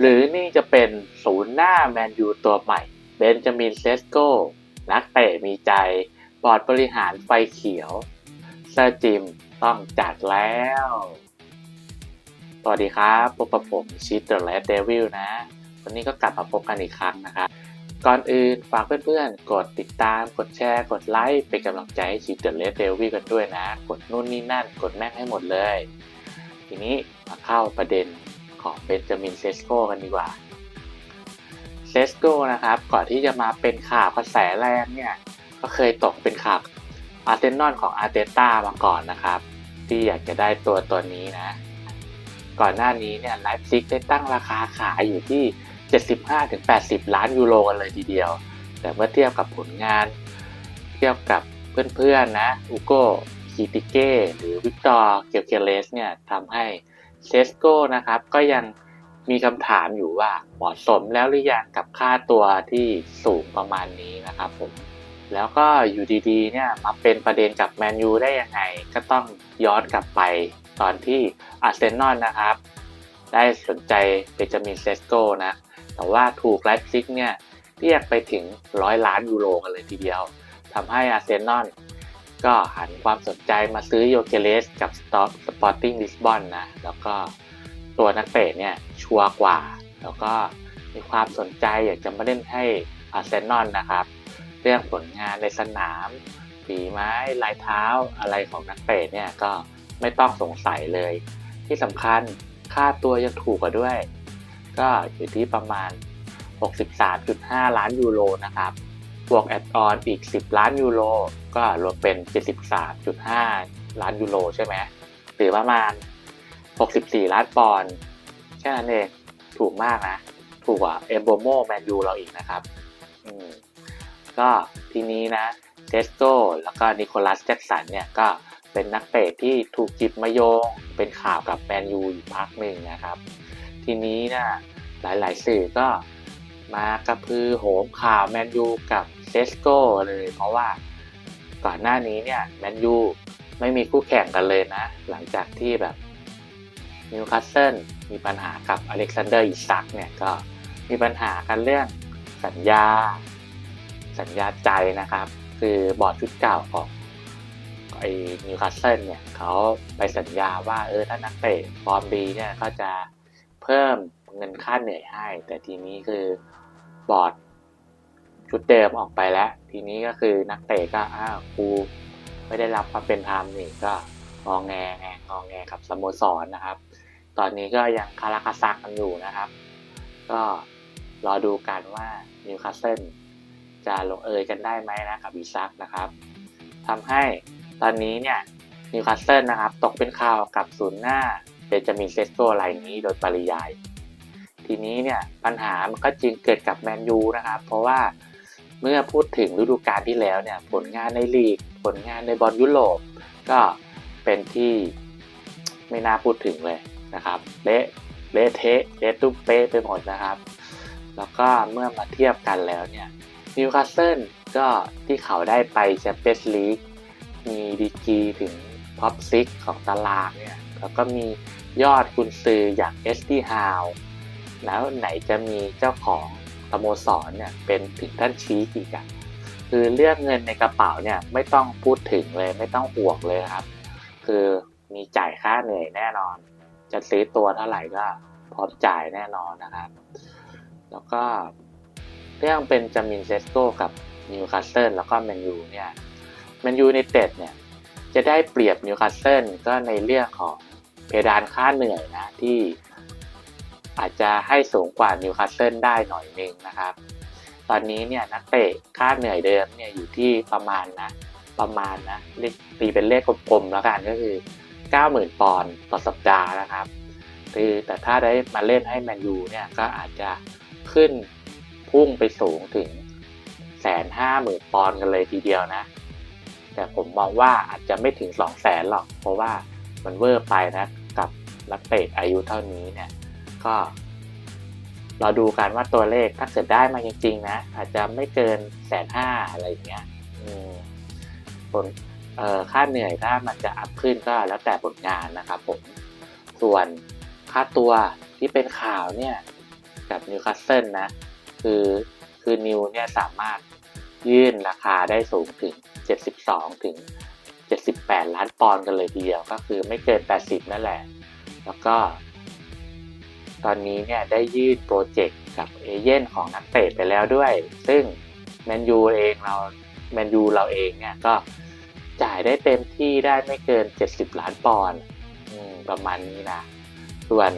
หรือนี่จะเป็นศูนย์หน้าแมนยูตัวใหม่เบนจามินเซสโกนักเตะมีใจ บอร์ดบริหารไฟเขียวเซอร์จิมต้องจัดแล้ว สวัสดีครับพบกับผมชิตเตอร์เลดเดวิลนะ วันนี้ก็กลับมาพบกันอีกครั้งนะครับ ก่อนอื่นฝากเพื่อนๆ กดติดตาม กดแชร์ กดไลค์ เป็นกำลังใจให้ชิตเตอร์เลดเดวิลกันด้วยนะ กดนู่นนี่นั่น กดแม่งให้หมดเลย ทีนี้มาเข้าประเด็น ของเบนจามินเซสโกกันดีกว่าเซสโกนะครับ ก่อนที่จะมาเป็นข่าวกระแสแรงเนี่ยก็เคยตกเป็นข่าวอาร์เซนอลของอาร์เตต้ามาก่อนนะครับ ที่อยากจะได้ตัวตัวนี้นะ ก่อนหน้านี้เนี่ยไลฟ์ซิกได้ตั้งราคาขายอยู่ที่ 75-80 ล้านยูโรกันเลยทีเดียว แต่เมื่อเทียบกับผลงาน เทียบกับเพื่อนๆนะอุโกคีติเก้ หรือวิกตอร์เกียวเคเลสเนี่ยทำให้ เซสโก้นะครับก็ยังมีคำถามอยู่ว่าเหมาะสมแล้วหรือยังกับค่าตัวที่สูงประมาณนี้นะครับผมแล้วก็อยู่ดีๆเนี่ยมาเป็นประเด็นกับแมนยูได้ยังไง ก็ต้องย้อนกลับไปตอนที่อาร์เซนอลนะครับ ได้สนใจเบนจามินเซสโก้นะ แต่ว่าถูกไลฟ์ซิกเนี่ยเรียกไปถึงร้อยล้านยูโรกันเลยทีเดียวทำให้อาร์เซนอล ก็หันความสนใจมาซื้อโยเกเลสกับสปอร์ติ้งลิสบอนนะ แล้วก็ตัวนักเตะเนี่ยชัวร์กว่า แล้วก็มีความสนใจอยากจะมาเล่นให้อาร์เซนอลนะครับ เรื่องผลงานในสนามฝีไม้ลายเท้าอะไรของนักเตะเนี่ยก็ไม่ต้องสงสัยเลย ที่สำคัญค่าตัวยังถูกกว่าด้วย ก็อยู่ที่ประมาณ 63.5 ล้านยูโรนะครับ บวกแอดออนอีก 10 ล้านยูโรก็รวมเป็น 73.5 ล้านยูโรใช่ไหมหรือประมาณ 64 ล้านปอนด์แค่นั้นเองถูกมากนะ ถูกกว่าเอมโบโมแมนยูเราอีกนะครับอืมก็ทีนี้นะเทสโก้แล้วก็นิโคลัสแจ็กสันเนี่ยก็เป็นนักเตะที่ถูกจิบมาโยง เป็นข่าวกับแมนยูอยู่พักหนึ่งนะครับ ทีนี้นะหลายๆสื่อก็มากระพือโหมข่าวแมนยูกับ เซสโก้เลย เพราะว่าก่อนหน้านี้เนี่ยแมนยูไม่มีคู่แข่งกันเลยนะ หลังจากที่แบบนิวคาสเซิลมีปัญหากับอเล็กซานเดอร์อิซักเนี่ยก็มีปัญหากันเรื่องสัญญา สัญญาใจนะครับ คือบอร์ดชุดเก่าของไอ้นิวคาสเซิลเนี่ยเขาไปสัญญาว่าเออถ้านักเตะฟอร์มดีเนี่ยก็จะเพิ่มเงินค่าเหนื่อยให้ แต่ทีนี้คือบอร์ด ชุดเดิมออกไปแล้ว ทีนี้ก็คือนักเตะก็อ้าวกูไม่ได้รับความเป็นธรรมนี่ก็งองแงงงองแงกับสโมสรนะครับ ตอนนี้ก็ยังคาราคาซักกันอยู่นะครับ ก็รอดูกันว่านิวคาสเซิลจะลงเอยกันได้ไหมนะกับอีซักนะครับทำให้ตอนนี้เนี่ยนิวคาสเซิลนะครับตกเป็นข่าวกับศูนย์หน้าเบนจามินเซสโกรายนี้โดยปริยาย ทีนี้เนี่ยปัญหามันก็จึงเกิดกับแมนยูนะครับ เพราะว่า เมื่อพูดถึงฤดูกาลที่แล้วเนี่ยผลงานในลีก ผลงานในบอลยุโรปก็เป็นที่ไม่น่าพูดถึงเลยนะครับเละเละเทะเละตุ้มเป๊ะไปหมดนะครับ แล้วก็เมื่อมาเทียบกันแล้วเนี่ยนิวคาสเซิลก็ที่เขาได้ไปแชมเปี้ยนส์ลีกมีดีกีถึงท็อปซิกของตารางเนี่ยแล้วก็มียอดกุนซืออย่างเอสตีฮาวแล้วไหนจะมีเจ้าของ สโมสรเนี่ยเป็นถึงท่านชี้อีกอะคือเรื่องเงินในกระเป๋าเนี่ยไม่ต้องพูดถึงเลยไม่ต้องห่วงเลยครับ คือมีจ่ายค่าเหนื่อยแน่นอน จะซื้อตัวเท่าไหร่ก็พร้อมจ่ายแน่นอนนะครับ แล้วก็เรื่องเป็นจามินเซสโกกับนิวคาสเซิลแล้วก็แมนยูเนี่ยแมนยูในเต็ดเนี่ยจะได้เปรียบนิวคาสเซิลก็ในเรื่องของเพดานค่าเหนื่อยนะที่ อาจจะให้สูงกว่านิวคาสเซิลได้หน่อยนึงนะครับ ตอนนี้เนี่ยนักเตะค่าเหนื่อยเดิมเนี่ยอยู่ที่ประมาณนะ ประมาณนะตีเป็นเลขกลมๆแล้วกันก็คือ 90,000 ปอนด์ต่อสัปดาห์นะครับคือแต่ถ้าได้มาเล่นให้แมนยูเนี่ยก็อาจจะขึ้นพุ่งไปสูงถึงแสนห้าหมื่นปอนด์กันเลยทีเดียวนะ แต่ผมมองว่าอาจจะไม่ถึงสองแสนหรอก เพราะว่ามันเวอร์ไปนะ กับนักเตะอายุเท่านี้เนี่ย ก็เราดูกันว่าตัวเลขถ้าเกิดได้มาจริงๆนะ อาจจะไม่เกินแสนห้าอะไรอย่างเงี้ยผลค่าเหนื่อยถ้ามันจะอัพขึ้นก็แล้วแต่ผลงานนะครับผมส่วนค่าตัวที่เป็นข่าวเนี่ยกับนิวคาสเซิลนะ คือคือนิวเนี่ยสามารถยื่นราคาได้สูงถึง 72 ถึง 78 ล้านปอนด์กันเลยทีเดียว ก็คือไม่เกิน 80 นั่นแหละ แล้วก็ ตอนนี้เนี่ยได้ยื่นโปรเจกต์กับเอเย่นของนักเตะไปแล้วด้วย ซึ่งแมนยูเองเราแมนยูเราเองเนี่ยก็จ่ายได้เต็มที่ได้ไม่เกิน 70 ล้านปอนด์ประมาณนี้นะ ส่วน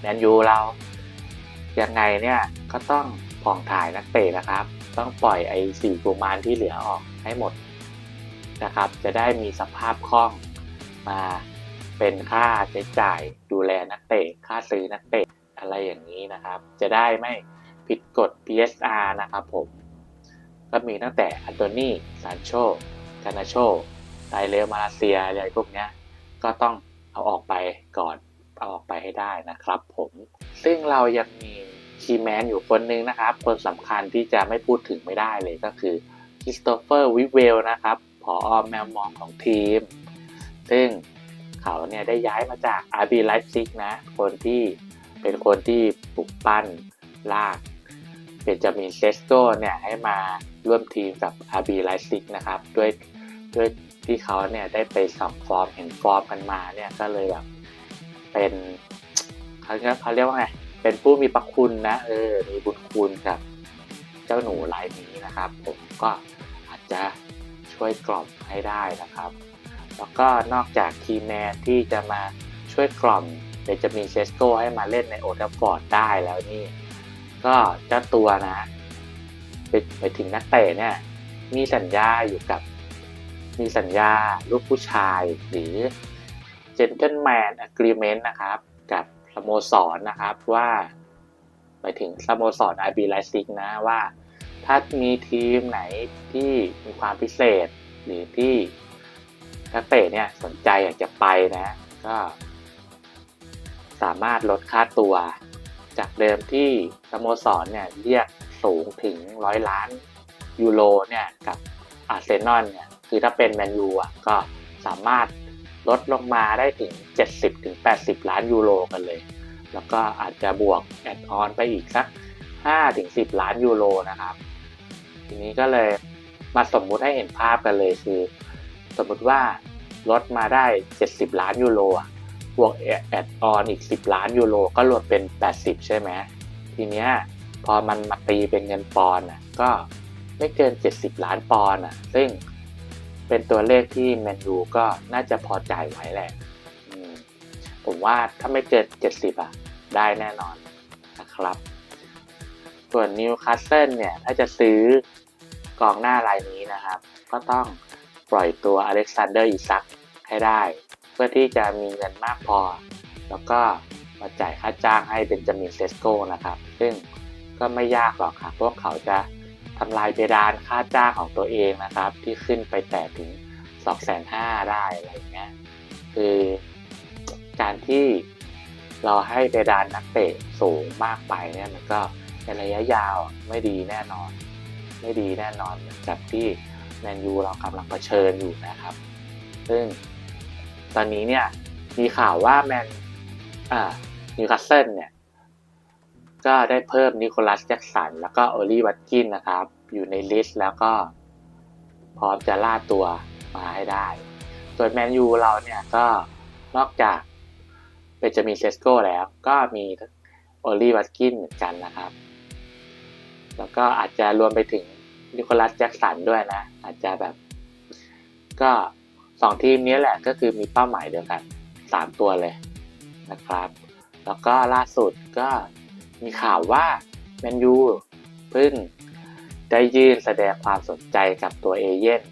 แมนยูเรายังไงเนี่ยก็ต้องผ่องถ่ายนักเตะนะครับ ต้องปล่อยไอ้สี่กุมารที่เหลือออกให้หมดนะครับ จะได้มีสภาพคล่องมา เป็นค่าใช้จ่ายดูแลนักเตะค่าซื้อนักเตะอะไรอย่างนี้นะครับ จะได้ไม่ผิดกฎ PSR นะครับผม ก็มีตั้งแต่อันโตนีซานโชกานาโชไดเลมาเลเซียอะไรพวกนี้ก็ต้องเอาออกไปก่อนเอาออกไปให้ได้นะครับผม ซึ่งเรายังมีคีแมนอยู่คนหนึงนะครับ คนสำคัญที่จะไม่พูดถึงไม่ได้เลยก็คือคริสโตเฟอร์วิเวลนะครับผอแมวมองของทีม ซึ่ง เขาเนี่ยได้ย้ายมาจากอาร์บีไลฟ์ซิกนะ คนที่เป็นคนที่ปลุกปั้นลากเบนจามินเซสโกเนี่ยให้มาร่วมทีมกับอาร์บีไลฟ์ซิกนะครับ ด้วยด้วยที่เขาเนี่ยได้ไปสัมฟอร์มเห็นฟอร์มกันมาเนี่ยก็เลยแบบเป็นเขาเรียกเขาเรียกว่าไงเป็นผู้มีพระคุณนะเออมีบุญคุณกับเจ้าหนูรายนี้นะครับ ผมก็อาจจะช่วยกล่อมให้ได้นะครับ แล้วก็นอกจากทีแมนที่จะมาช่วยกล่อมเบนจามินเซสโกให้มาเล่นในโอทัฟฟอร์ดได้แล้วนี่ ก็เจ้าตัวนะไปถึงนักเตะเนี่ยมีสัญญาอยู่กับ มีสัญญาลูกผู้ชายหรือ Gentleman Agreement นะครับ กับสโมสรนะครับว่าไปถึงสโมสร RB Leipzig นะว่า ถ้ามีทีมไหนที่มีความพิเศษ หรือที่ นักเตะเนี่ยสนใจอยากจะไปนะก็ สามารถลดค่าตัว จากเดิมที่สโมสรเนี่ยเรียกสูงถึงร้อยล้านยูโรเนี่ยกับอาร์เซนอลเนี่ยคือถ้าเป็นแมนยูอะก็สามารถลดลงมาได้ถึง 70-80 ล้านยูโรกันเลย แล้วก็อาจจะบวกแอดออนไปอีกสัก 5-10 ล้านยูโรนะครับ ทีนี้ก็เลยมาสมมุติให้เห็นภาพกันเลยคือ สมมติว่าลดมาได้ 70 ล้านยูโรอะบวกแอดออนอีก 10 ล้านยูโรก็รวมเป็น 80 ใช่ไหมทีเนี้ยพอมันมาตีเป็นเงินปอนด์ก็ไม่เกิน 70 ล้านปอนด์อะซึ่งเป็นตัวเลขที่แมนยูก็น่าจะพอจ่ายไหวแหละผมว่าถ้าไม่เกิน 70 อะ ได้แน่นอนนะครับ ส่วนนิวคาสเซิลเนี่ย ถ้าจะซื้อกองหน้ารายนี้นะครับ ก็ต้อง ล่อยตัวอเล็กซานเดอร์อิซักให้ได้ เพื่อที่จะมีเงินมากพอ แล้วก็มาจ่ายค่าจ้างให้เบนจามินเซสโกนะครับ ซึ่งก็ไม่ยากหรอกครับพวกเขาจะทำลายเพดานค่าจ้างของตัวเองนะครับ ที่ขึ้นไปแต่ถึง 2 5 0 0 0ได้อะไรอย่างเงี้ยคือการที่เราให้เพดานนักเตะสูงมากไปเนี่ยมันก็ในระยะยาวไม่ดีแน่นอน ไม่ดีแน่นอนเหมือนกับที่ แมนยูเรากำลังเผชิญอยู่นะครับ ซึ่งตอนนี้เนี่ยมีข่าวว่าแมนอ่านิวคาสเซิลเนี่ยก็ได้เพิ่มนิโคลัสแจ็กสันแล้วก็โอลีวัตกินนะครับ อยู่ในลิสต์แล้วก็พร้อมจะล่าตัวมาให้ได้ ส่วนแมนยูเราเนี่ยก็นอกจากเบนจามินเซสโกแล้วก็มีโอลีวัตกินเหมือนกันนะครับ แล้วก็อาจจะรวมไปถึงนิโคลัสแจ็กสันด้วยนะ จจะแบบ ก็สองทีมนี้แหละก็คือมีเป้าหมายเดียวกันสามตัวเลยนะครับ แล้วก็ล่าสุดก็มีข่าวว่าแมนยูเพิ่งได้ยื่นแสดงความสนใจกับตัวเอเย่น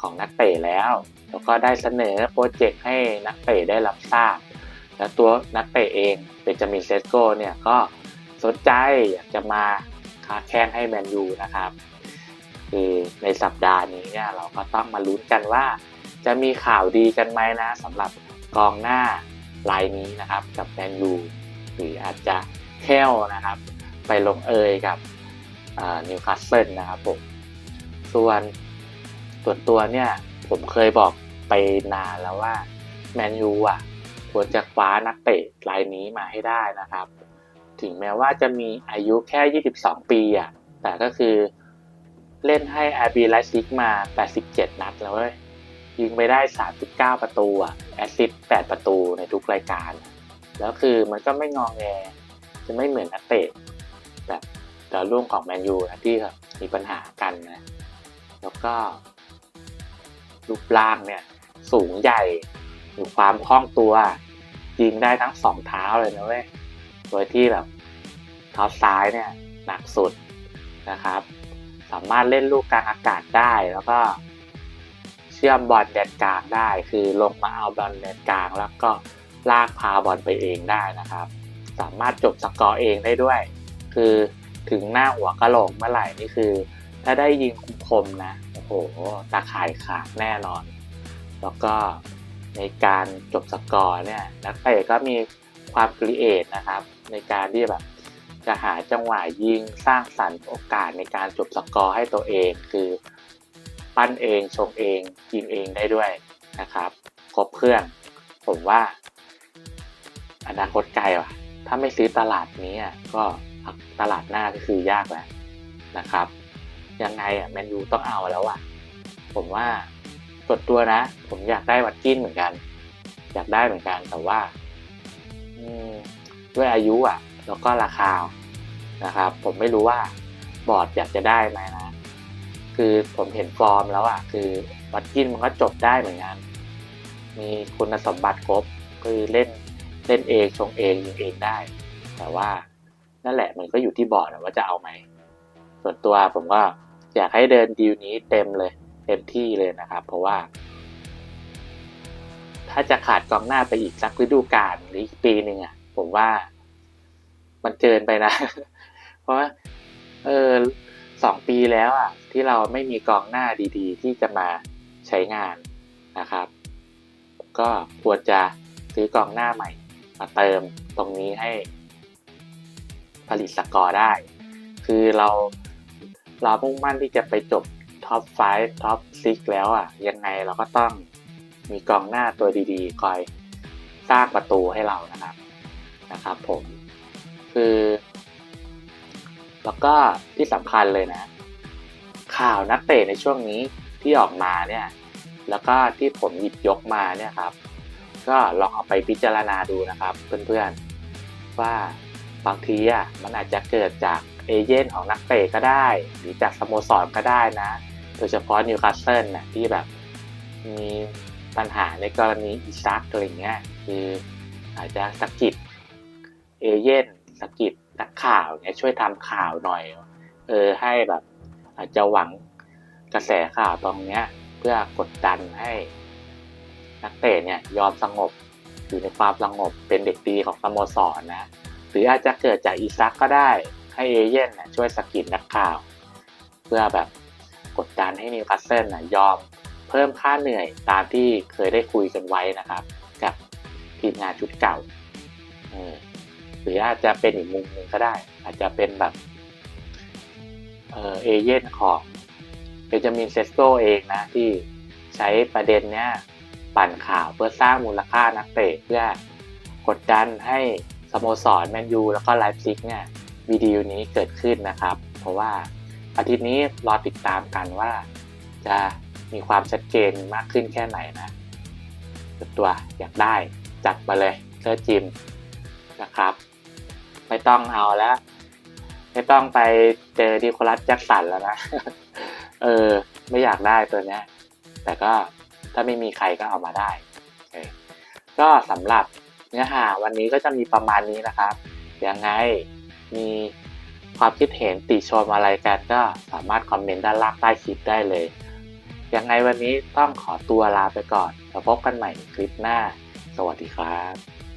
ของนักเตะแล้ว แล้วก็ได้เสนอโปรเจกต์ให้นักเตะได้รับทราบ และตัวนักเตะเองเป็นจามินเซสโกเนี่ยก็สนใจอยากจะมาค้าแข่งให้แมนยูนะครับ คือในสัปดาห์นี้เนี่ยเราก็ต้องมาลุ้นกันว่า จะมีข่าวดีกันไหมนะสำหรับกองหน้ารายนี้นะครับกับแมนยูหรืออาจจะแค่วนะครับ ไปลงเอยกับนิวคาสเซิลนะครับผมส่วนส่วนตัวเนี่ยผมเคยบอกไปนานแล้วว่าแมนยูอะควรจะคว้านักเตะรายนี้มาให้ได้นะครับ ถึงแม้ว่าจะมีอายุแค่ 22 ปีอะแต่ก็คือ เล่นให้อาร์บีไลซิกมา 87 นัดแล้วเว้ยยิงไปได้ 39 ประตูอะแอสซิสต์8ประตูในทุกรายการ แล้วคือมันก็ไม่งองแงจะไม่เหมือนนักเตะแบบดาวรุ่งของแมนยูนะที่มีปัญหากันนะ แล้วก็ รูปร่างเนี่ย สูงใหญ่มีความคล่องตัว ยิงได้ทั้งสองเท้าเลยนะเว้ย โดยที่แบบเท้าซ้ายเนี่ย หนักสุดนะครับ สามารถเล่นลูกกลางอากาศได้แล้วก็ เชื่อมบอลแดนกลางได้ คือลงมาเอาบอลแดนกลาง แล้วก็ลากพาบอลไปเองได้นะครับ สามารถจบสกอร์เองได้ด้วย คือถึงหน้าหัวกะโหลกเมื่อไหร่นี่คือ ถ้าได้ยิงคมๆนะโอ้โหตาข่ายขาดแน่นอน แล้วก็ในการจบสกอร์เนี่ยนักเตะก็มีความครีเอทนะครับ ในการที่แบบ จะหาจังหวะยิงสร้างสรรค์โอกาสในการจบสกอร์ให้ตัวเอง คือปั้นเองชงเองยิงเองได้ด้วยนะครับครบเครื่อง ผมว่า อนาคตไกลว่ะ ถ้าไม่ซื้อตลาดนี้ก็ตลาดหน้าก็คือยากแล้วนะครับ ยังไงอะแมนยูต้องเอาแล้วอะ ผมว่าส่วนตัวนะ ผมอยากได้วัตกินเหมือนกัน อยากได้เหมือนกันแต่ว่าด้วยอายุอะ แล้วก็ราคานะครับ ผมไม่รู้ว่าบอร์ดอยากจะได้ไหมนะ คือผมเห็นฟอร์มแล้วอะคือวัตกินมันก็จบได้เหมือนกัน มีคุณสมบัติครบคือเล่นเล่นเองชงเองยิงเองได้ แต่ว่านั่นแหละมันก็อยู่ที่บอร์ดว่าจะเอาไหม ส่วนตัวผมก็อยากให้เดินดีลนี้เต็มเลย เต็มที่เลยนะครับ เพราะว่า ถ้าจะขาดกองหน้าไปอีกสักฤดูกาลหรืออีกปีหนึ่งอะผมว่า มันเกินไปนะ เพราะว่าเออสองปีแล้วอะที่เราไม่มีกองหน้าดีๆ ที่จะมาใช้งานนะครับ ก็ควรจะซื้อกองหน้าใหม่ มาเติมตรงนี้ให้ผลิตสกอร์ได้ คือเราเรามุ่งมั่นที่จะไปจบท็อป 5 ท็อป 6 แล้วอะ ยังไงเราก็ต้องมีกองหน้าตัวดีๆ คอยสร้างประตูให้เรานะครับนะครับผม คือ แล้วก็ที่สำคัญเลยนะ ข่าวนักเตะในช่วงนี้ที่ออกมาเนี่ย แล้วก็ที่ผมหยิบยกมาเนี่ยครับ ก็ลองเอาไปพิจารณาดูนะครับ เพื่อนๆ ว่าบางทีอะมันอาจจะเกิดจากเอเย่นของนักเตะก็ได้ หรือจากสโมสรก็ได้นะ โดยเฉพาะนิวคาสเซิลนะที่แบบมีปัญหาในกรณีอิซักอะไรเงี้ยคืออาจจะสกิดเอเย่น สกิดนักข่าวเนี่ยช่วยทำข่าวหน่อย เออให้แบบ อาจจะหวังกระแสข่าวตรงเนี้ย เพื่อกดดันให้ นักเตะเนี่ยยอมสงบอยู่ในความสงบเป็นเด็กดีของสโมสรนนะหรืออาจจะเกิดจากอีซักก็ได้ให้เอเย่นช่วยสกิดนักข่าว เพื่อแบบกดดันให้นิวคาสเซิลยอมเพิ่มค่าเหนื่อยตามที่เคยได้คุยกันไว้นะครับ กับทีมงานชุดเก่าห รืออาจจะเป็นอีกมุมหนึ่งก็ได้ อาจจะเป็นแบบเอเอเย่นของเบนจามินเซสโกเองนะที่ใช้ประเด็นเนี้ยปั่นข่าวเพื่อสร้างมูลค่านักเตะเพื่อกดดันให้สโมสรแมนยูแล้วก็ไลฟ์ซิกเนี่ยวิดีโอนี้เกิดขึ้นนะครับ เพราะว่าอาทิตย์นี้รอติดตามกันว่าจะมีความชัดเจนมากขึ้นแค่ไหนนะตัวอยากได้จัดมาเลยเซอร์จิมนะครับ ไม่ต้องเอาแล้ว ไม่ต้องไปเจอดิโคลัสแจ็คสันแล้วนะ เออ ไม่อยากได้ตัวเนี้ย แต่ก็ถ้าไม่มีใครก็เอามาได้ก็สำหรับเนื้อหาวันนี้ก็จะมีประมาณนี้นะครับ ยังไงมีความคิดเห็นติชมอะไรกันก็สามารถคอมเมนต์ด้านล่างใต้คลิปได้เลย ยังไงวันนี้ต้องขอตัวลาไปก่อนแล้วพบกันใหม่คลิปหน้า สวัสดีครับ